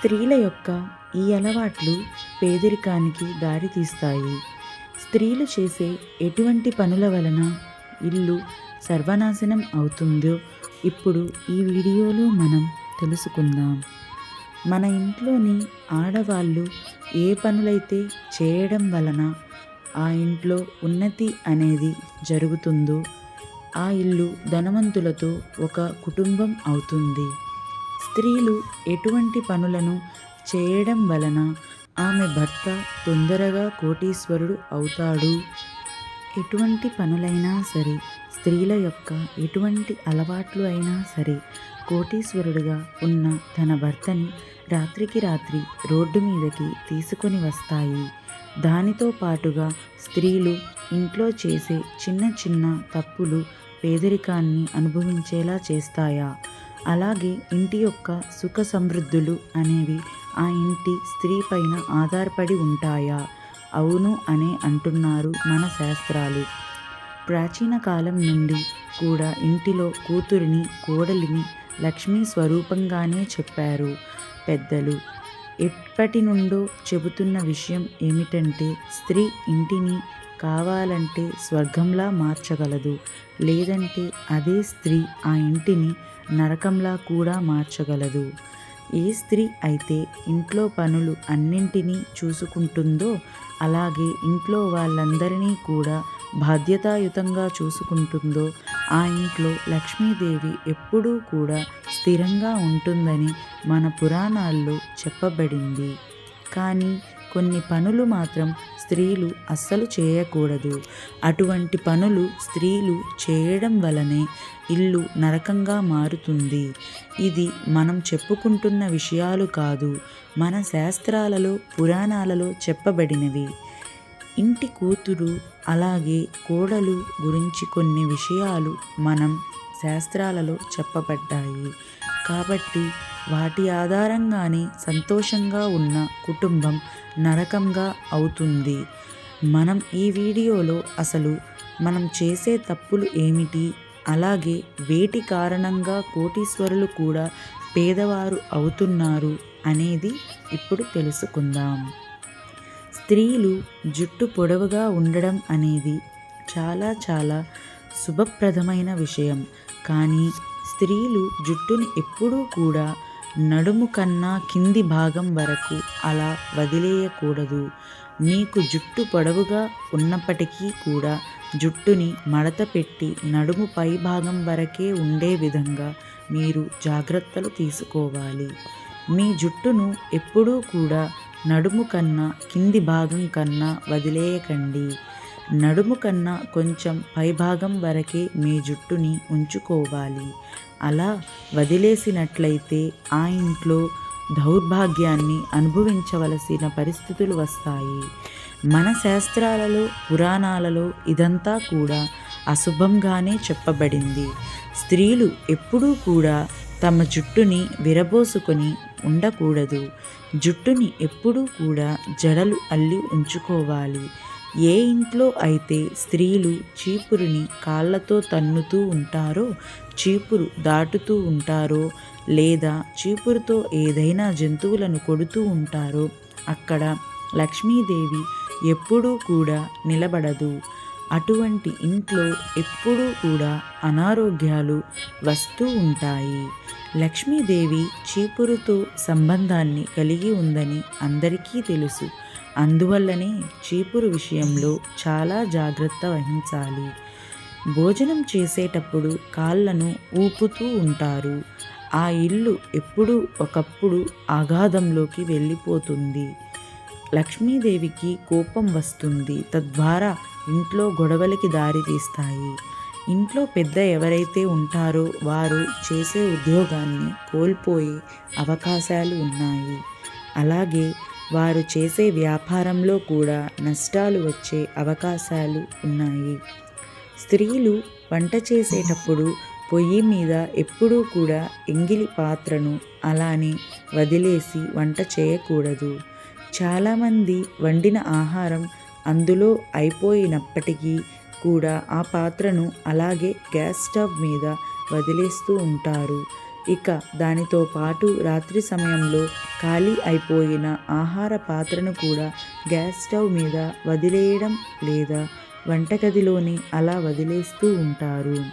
స్త్రీల యొక్క ఈ అలవాట్లు పేదరికానికి దారితీస్తాయి స్త్రీలు చేసే ఎటువంటి పనుల వలన ఇల్లు సర్వనాశనం అవుతుందో ఇప్పుడు ఈ వీడియోలో మనం తెలుసుకుందాం. మన ఇంట్లోని ఆడవాళ్ళు ఏ పనులైతే చేయడం వలన ఆ ఇంట్లో ఉన్నతి అనేది జరుగుతుందో ఆ ఇల్లు ధనవంతులతో ఒక కుటుంబం అవుతుంది. స్త్రీలు ఎటువంటి పనులను చేయడం వలన ఆమె భర్త తొందరగా కోటీశ్వరుడు అవుతాడు? ఎటువంటి పనులైనా సరే స్త్రీల యొక్క ఎటువంటి అలవాట్లు అయినా సరే కోటీశ్వరుడుగా ఉన్న తన భర్తని రాత్రికి రాత్రి రోడ్డు మీదకి తీసుకొని వస్తాయి. దానితో పాటుగా స్త్రీలు ఇంట్లో చేసే చిన్న చిన్న తప్పులు పేదరికాన్ని అనుభవించేలా చేస్తాయా? అలాగే ఇంటి యొక్క సుఖ సమృద్ధులు అనేవి ఆ ఇంటి స్త్రీ పైన ఆధారపడి ఉంటాయా? అవును అనే అంటున్నారు మన శాస్త్రాలు. ప్రాచీన కాలం నుండి కూడా ఇంటిలో కూతురిని కోడలిని లక్ష్మీ స్వరూపంగానే చెప్పారు. పెద్దలు ఎప్పటి నుండో చెబుతున్న విషయం ఏమిటంటే స్త్రీ ఇంటిని కావాలంటే స్వర్గంలా మార్చగలదు. లేదంటే అదే స్త్రీ ఆ ఇంటిని నరకంలా కూడా మార్చగలదు. ఏ స్త్రీ అయితే ఇంట్లో పనులు అన్నింటినీ చూసుకుంటుందో అలాగే ఇంట్లో వాళ్ళందరినీ కూడా బాధ్యతాయుతంగా చూసుకుంటుందో ఆ ఇంట్లో లక్ష్మీదేవి ఎప్పుడూ కూడా స్థిరంగా ఉంటుందని మన పురాణాల్లో చెప్పబడింది. కానీ కొన్ని పనులు మాత్రం స్త్రీలు అస్సలు చేయకూడదు. అటువంటి పనులు స్త్రీలు చేయడం వలనే ఇల్లు నరకంగా మారుతుంది. ఇది మనం చెప్పుకుంటున్న విషయాలు కాదు. మన శాస్త్రాలలో పురాణాలలో చెప్పబడినవి. ఇంటి కూతురు అలాగే కోడలు గురించి కొన్ని విషయాలు మనం శాస్త్రాలలో చెప్పబడ్డాయి. కాబట్టి వాటి ఆధారంగానే సంతోషంగా ఉన్న కుటుంబం నరకంగా అవుతుంది. మనం ఈ వీడియోలో అసలు మనం చేసే తప్పులు ఏమిటి? అలాగే వేటి కారణంగా కోటీశ్వరులు కూడా పేదవారు అవుతున్నారు అనేది ఇప్పుడు తెలుసుకుందాం. స్త్రీలు జుట్టు పొడవుగా ఉండడం అనేది చాలా చాలా శుభప్రదమైన విషయం. కానీ స్త్రీలు జుట్టుని ఎప్పుడూ కూడా నడుము కన్నా కింది భాగం వరకు అలా వదిలేయకూడదు. మీకు జుట్టు పొడవుగా ఉన్నప్పటికీ కూడా జుట్టుని మడత పెట్టి నడుము పై భాగం వరకే ఉండే విధంగా మీరు జాగ్రత్తలు తీసుకోవాలి. మీ జుట్టును ఎప్పుడూ కూడా నడుము కన్నా కింది భాగం కన్నా వదిలేయకండి. నడుము కన్నా కొంచెం పైభాగం వరకే మీ జుట్టుని ఉంచుకోవాలి. అలా వదిలేసినట్లయితే ఆ ఇంట్లో దౌర్భాగ్యాన్ని అనుభవించవలసిన పరిస్థితులు వస్తాయి. మన శాస్త్రాలలో పురాణాలలో ఇదంతా కూడా అశుభంగానే చెప్పబడింది. స్త్రీలు ఎప్పుడూ కూడా తమ జుట్టుని విరబోసుకొని ఉండకూడదు. జుట్టుని ఎప్పుడూ కూడా జడలు అల్లి ఉంచుకోవాలి. ఏ ఇంట్లో అయితే స్త్రీలు చీపురుని కాళ్ళతో తన్నుతూ ఉంటారో చీపురు దాటుతూ ఉంటారో లేదా చీపురుతో ఏదైనా జంతువులను కొడుతూ ఉంటారో అక్కడ లక్ష్మీదేవి ఎప్పుడూ కూడా నిలబడదు. అటువంటి ఇంట్లో ఎప్పుడూ కూడా అనారోగ్యాలు వస్తూ ఉంటాయి. లక్ష్మీదేవి చీపురుతో సంబంధాన్ని కలిగి ఉందని అందరికీ తెలుసు. అందువల్లనే చీపురు విషయంలో చాలా జాగ్రత్త వహించాలి. భోజనం చేసేటప్పుడు కాళ్ళను ఊపుతూ ఉంటారు. ఆ ఇల్లు ఎప్పుడూ ఒకప్పుడు అగాధంలోకి వెళ్ళిపోతుంది. లక్ష్మీదేవికి కోపం వస్తుంది. తద్వారా ఇంట్లో గొడవలకి దారితీస్తాయి ఇంట్లో పెద్ద ఎవరైతే ఉంటారో వారు చేసే ఉద్యోగాన్ని కోల్పోయే అవకాశాలు ఉన్నాయి. అలాగే వారు చేసే వ్యాపారంలో కూడా నష్టాలు వచ్చే అవకాశాలు ఉన్నాయి. స్త్రీలు వంట చేసేటప్పుడు పొయ్యి మీద ఎప్పుడూ కూడా ఎంగిలి పాత్రను అలానే వదిలేసి వంట చేయకూడదు. చాలామంది వండిన ఆహారం అందులో అయిపోయినప్పటికీ కూడా ఆ పాత్రను అలాగే గ్యాస్ స్టవ్ మీద వదిలేస్తూ ఉంటారు. ఇక దానితో పాటు రాత్రి సమయంలో ఖాళీ అయిపోయిన ఆహార పాత్రను కూడా గ్యాస్ స్టవ్ మీద వదిలేయడం లేదా వంటగదిలోనే అలా వదిలేస్తూ ఉంటారు.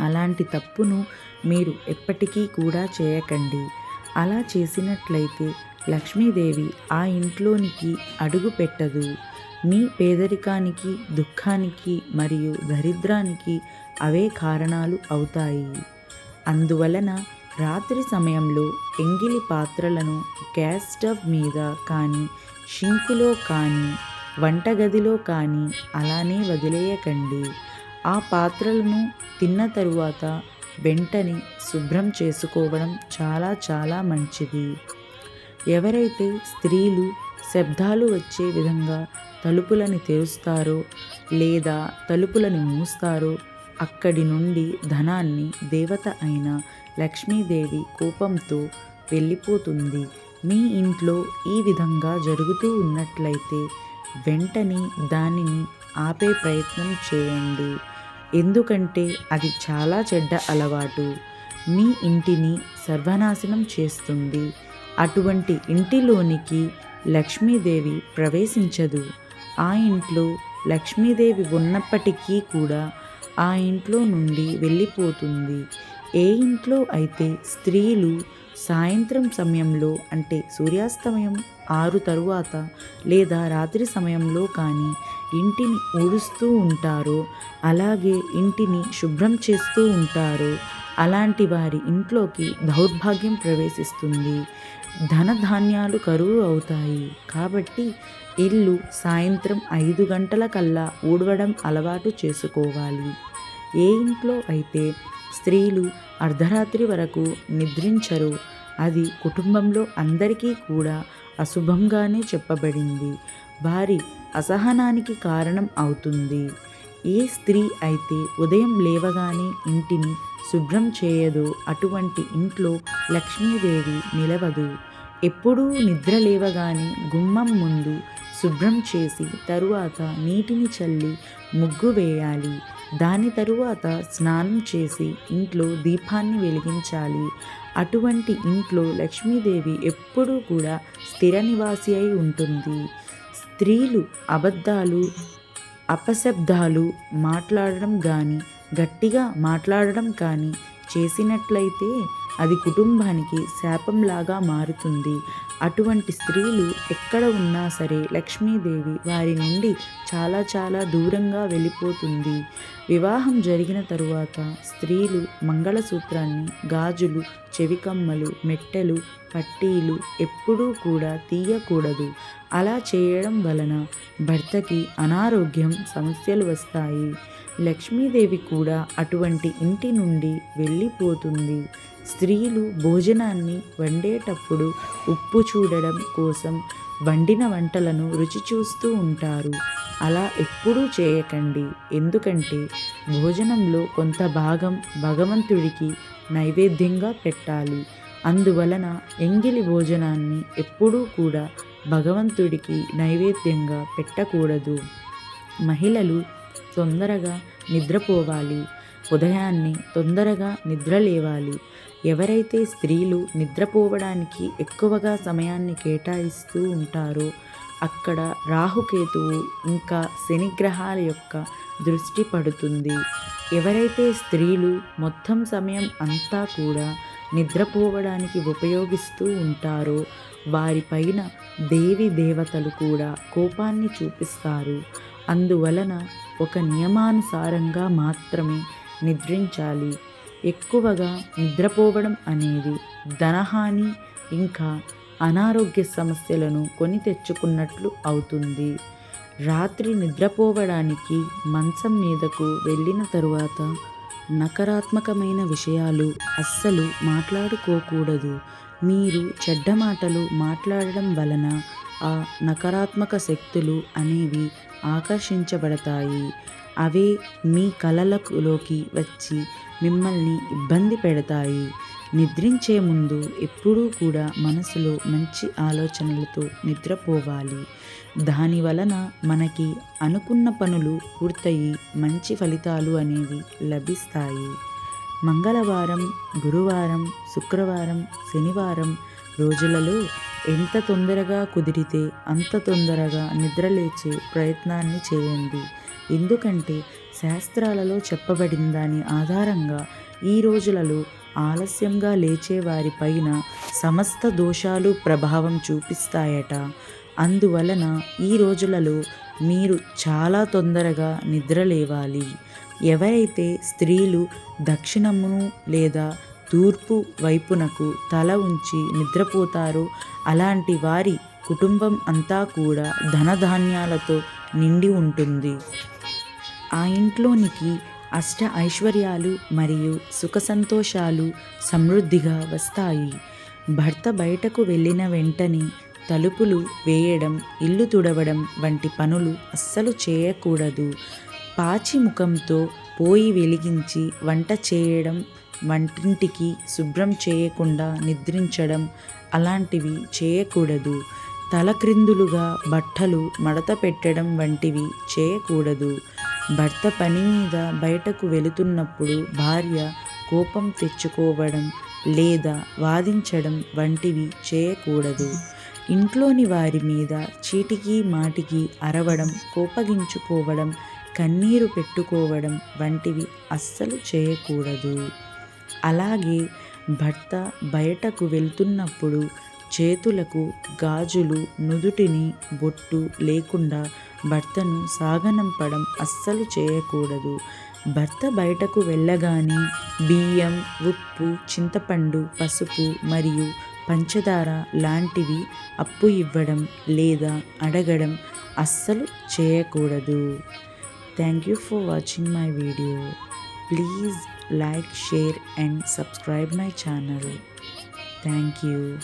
అలాంటి తప్పును మీరు ఎప్పటికీ కూడా చేయకండి. అలా చేసినట్లయితే లక్ష్మీదేవి ఆ ఇంట్లోనికి అడుగు పెట్టదు. మీ పేదరికానికి దుఃఖానికి మరియు దరిద్రానికి అవే కారణాలు అవుతాయి. అందువలన రాత్రి సమయంలో ఎంగిలి పాత్రలను గ్యాస్ స్టవ్ మీద కానీ షింకులో కానీ వంటగదిలో కానీ అలానే వదిలేయకండి. ఆ పాత్రలను తిన్న తరువాత వెంటనే శుభ్రం చేసుకోవడం చాలా చాలా మంచిది. ఎవరైతే స్త్రీలు శబ్దాలు వచ్చే విధంగా తలుపులని తెరుస్తారో లేదా తలుపులని మూస్తారో అక్కడి నుండి ధనాన్ని దేవత అయిన లక్ష్మీదేవి కోపంతో వెళ్ళిపోతుంది. మీ ఇంట్లో ఈ విధంగా జరుగుతూ ఉన్నట్లయితే వెంటనే దానిని ఆపే ప్రయత్నం చేయండి. ఎందుకంటే అది చాలా చెడ్డ అలవాటు. మీ ఇంటిని సర్వనాశనం చేస్తుంది. అటువంటి ఇంటిలోనికి లక్ష్మీదేవి ప్రవేశించదు. ఆ ఇంట్లో లక్ష్మీదేవి ఉన్నప్పటికీ కూడా ఆ ఇంట్లో నుండి వెళ్ళిపోతుంది. ఏ ఇంట్లో అయితే స్త్రీలు సాయంత్రం సమయంలో అంటే సూర్యాస్తమయం ఆరు తరువాత లేదా రాత్రి సమయంలో కానీ ఇంటిని ఊడుస్తూ ఉంటారో అలాగే ఇంటిని శుభ్రం చేస్తూ ఉంటారో అలాంటి వారి ఇంట్లోకి దౌర్భాగ్యం ప్రవేశిస్తుంది. ధనధాన్యాలు కరువు అవుతాయి. కాబట్టి ఇల్లు సాయంత్రం ఐదు గంటల కల్లా ఊడవడం అలవాటు చేసుకోవాలి. ఏ ఇంట్లో అయితే స్త్రీలు అర్ధరాత్రి వరకు నిద్రించరు. అది కుటుంబంలో అందరికీ కూడా అశుభంగానే చెప్పబడింది. వారి అసహనానికి కారణం అవుతుంది. ఏ స్త్రీ అయితే ఉదయం లేవగానే ఇంటిని శుభ్రం చేయదో అటువంటి ఇంట్లో లక్ష్మీదేవి నిలవదు. ఎప్పుడూ నిద్ర లేవగానే గుమ్మం ముందు శుభ్రం చేసి తరువాత నీటిని చల్లి ముగ్గు వేయాలి. దాని తరువాత స్నానం చేసి ఇంట్లో దీపాన్ని వెలిగించాలి. అటువంటి ఇంట్లో లక్ష్మీదేవి ఎప్పుడూ కూడా స్థిర నివాసి అయి ఉంటుంది. స్త్రీలు అబద్ధాలు అపశబ్దాలు మాట్లాడడం కానీ గట్టిగా మాట్లాడడం కానీ చేసినట్లయితే అది కుటుంబానికి శాపంలాగా మారుతుంది. అటువంటి స్త్రీలు ఎక్కడ ఉన్నా సరే లక్ష్మీదేవి వారి నుండి చాలా చాలా దూరంగా వెళ్ళిపోతుంది. వివాహం జరిగిన తరువాత స్త్రీలు మంగళసూత్రాన్ని గాజులు చెవికమ్మలు మెట్టెలు పట్టీలు ఎప్పుడూ కూడా తీయకూడదు. అలా చేయడం వలన భర్తకి అనారోగ్యం సమస్యలు వస్తాయి. లక్ష్మీదేవి కూడా అటువంటి ఇంటి నుండి వెళ్ళిపోతుంది. స్త్రీలు భోజనాన్ని వండేటప్పుడు ఉప్పు చూడడం కోసం వండిన వంటలను రుచి చూస్తూ ఉంటారు. అలా ఎప్పుడూ చేయకండి. ఎందుకంటే భోజనంలో కొంత భాగం భగవంతుడికి నైవేద్యంగా పెట్టాలి. అందువలన ఎంగిలి భోజనాన్ని ఎప్పుడూ కూడా భగవంతుడికి నైవేద్యంగా పెట్టకూడదు. మహిళలు తొందరగా నిద్రపోవాలి. ఉదయాన్నే తొందరగా నిద్ర లేవాలి. ఎవరైతే స్త్రీలు నిద్రపోవడానికి ఎక్కువగా సమయాన్ని కేటాయిస్తూ ఉంటారో అక్కడ రాహుకేతువు ఇంకా శనిగ్రహాల యొక్క దృష్టి పడుతుంది. ఎవరైతే స్త్రీలు మొత్తం సమయం అంతా కూడా నిద్రపోవడానికి ఉపయోగిస్తూ ఉంటారో వారిపైన దేవి దేవతలు కూడా కోపాన్ని చూపిస్తారు. అందువలన ఒక నియమానుసారంగా మాత్రమే నిద్రించాలి. ఎక్కువగా నిద్రపోవడం అనేది ధనహాని ఇంకా అనారోగ్య సమస్యలను కొని తెచ్చుకున్నట్లు అవుతుంది. రాత్రి నిద్రపోవడానికి మంచం మీదకు వెళ్ళిన తరువాత నకారాత్మకమైన విషయాలు అస్సలు మాట్లాడుకోకూడదు. మీరు చెడ్డ మాటలు మాట్లాడడం వలన ఆ నకారాత్మక శక్తులు అనేవి ఆకర్షించబడతాయి. అవే మీ కలలలోకి వచ్చి మిమ్మల్ని ఇబ్బంది పెడతాయి. నిద్రించే ముందు ఎప్పుడూ కూడా మనసులో మంచి ఆలోచనలతో నిద్రపోవాలి. దాని వలన మనకి అనుకున్న పనులు పూర్తయి మంచి ఫలితాలు అనేవి లభిస్తాయి. మంగళవారం గురువారం శుక్రవారం శనివారం రోజులలో ఎంత తొందరగా కుదిరితే అంత తొందరగా నిద్రలేచే ప్రయత్నాన్ని చేయండి. ఎందుకంటే శాస్త్రాలలో చెప్పబడిన దాని ఆధారంగా ఈ రోజులలో ఆలస్యంగా లేచే వారి పైన సమస్త దోషాలు ప్రభావం చూపిస్తాయట. అందువలన ఈ రోజులలో మీరు చాలా తొందరగా నిద్ర లేవాలి ఎవరైతే స్త్రీలు దక్షిణమును లేదా తూర్పు వైపునకు తల ఉంచి నిద్రపోతారో అలాంటి వారి కుటుంబం అంతా కూడా ధనధాన్యాలతో నిండి ఉంటుంది. ఆ ఇంట్లోనికి అష్ట ఐశ్వర్యాలు మరియు సుఖ సంతోషాలు సమృద్ధిగా వస్తాయి. భర్త బయటకు వెళ్ళిన వెంటనే తలుపులు వేయడం ఇల్లు తుడవడం వంటి పనులు అస్సలు చేయకూడదు. పాచి ముఖంతో పోయి వెలిగించి వంట చేయడం వంటింటికి శుభ్రం చేయకుండా నిద్రించడం అలాంటివి చేయకూడదు. తలక్రిందులుగా బట్టలు మడత పెట్టడం వంటివి చేయకూడదు. భర్త పని మీద బయటకు వెళుతున్నప్పుడు భార్య కోపం తెచ్చుకోవడం లేదా వాదించడం వంటివి చేయకూడదు. ఇంట్లోని వారి మీద చీటికి మాటికి అరవడం కోపగించుకోవడం కన్నీరు పెట్టుకోవడం వంటివి అస్సలు చేయకూడదు. అలాగే భర్త బయటకు వెళ్తున్నప్పుడు చేతులకు గాజులు నుదుటిని బొట్టు లేకుండా భర్తను సాగనంపడం అస్సలు చేయకూడదు. భర్త బయటకు వెళ్ళగానే బియ్యం ఉప్పు చింతపండు పసుపు మరియు పంచదార లాంటివి అప్పు ఇవ్వడం లేదా అడగడం అస్సలు చేయకూడదు. Thank you for watching my video. Please like share and subscribe my channel. Thank you.